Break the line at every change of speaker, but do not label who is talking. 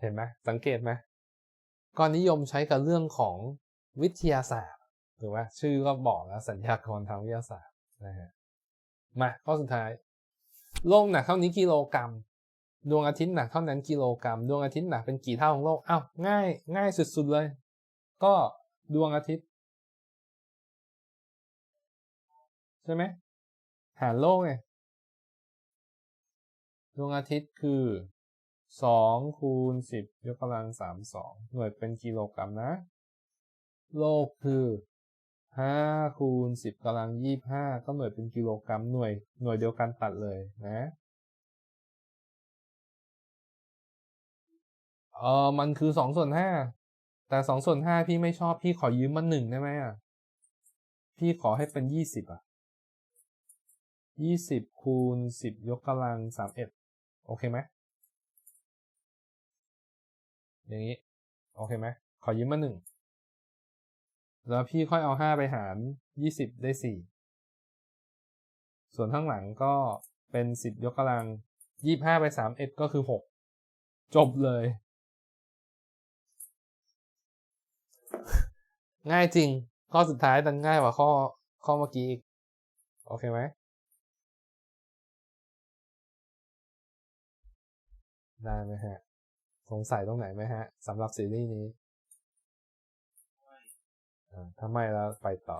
เห็นไหมสังเกตไหมก็นิยมใช้กับเรื่องของวิทยาศาสตร์ถูกไหมชื่อก็บอกแล้วสัญญากรทางวิทยาศาสตร์นะฮะมาข้อสุดท้ายโลกหนักเท่านี้กิโลกรัม ดวงอาทิตย์หนักเท่านั้นกิโลกรัม ดวงอาทิตย์หนักเป็นกี่เท่าของโลกอ้าวง่าย ง่ายสุดๆเลย ก็ดวงอาทิตย์ ใช่ไหมหารโลกไงดวงอาทิตย์คือ สองคูณสิบยกกำลังสามสองหน่วยเป็นกิโลกรัมนะ โลกคือห้าคูณสิบกำลังยี่ห้าก็หน่วยเป็นกิโลกรัมหน่วย หน่วยเดียวกันตัดเลยนะเออมันคือสองส่วนห้าแต่สองส่วนห้าพี่ไม่ชอบพี่ขอยืมมาหนึ่งได้ไหมอะ พี่ขอให้เป็นยี่สิบอะยี่สิบคูณสิบยกกำลังสามเอ็ดโอเคไหม อย่างนี้ โอเคไหมขอยืมมาหนึ่งแล้วพี่ค่อยเอาห้าไปหารยี่สิบได้สี่ส่วนข้างหลังก็เป็นสิบยกกำลังยี่ห้าไปสามเอ็ดก็คือหกจบเลย ง่ายจริง ข้อสุดท้ายดันง่ายกว่าข้อข้อเมื่อกี้อีก โอเคไหมได้ไหมฮะ สงสัยตรงไหนไหมฮะสำหรับซีรีส์นี้ถ้าไม่แล้วไปต่อ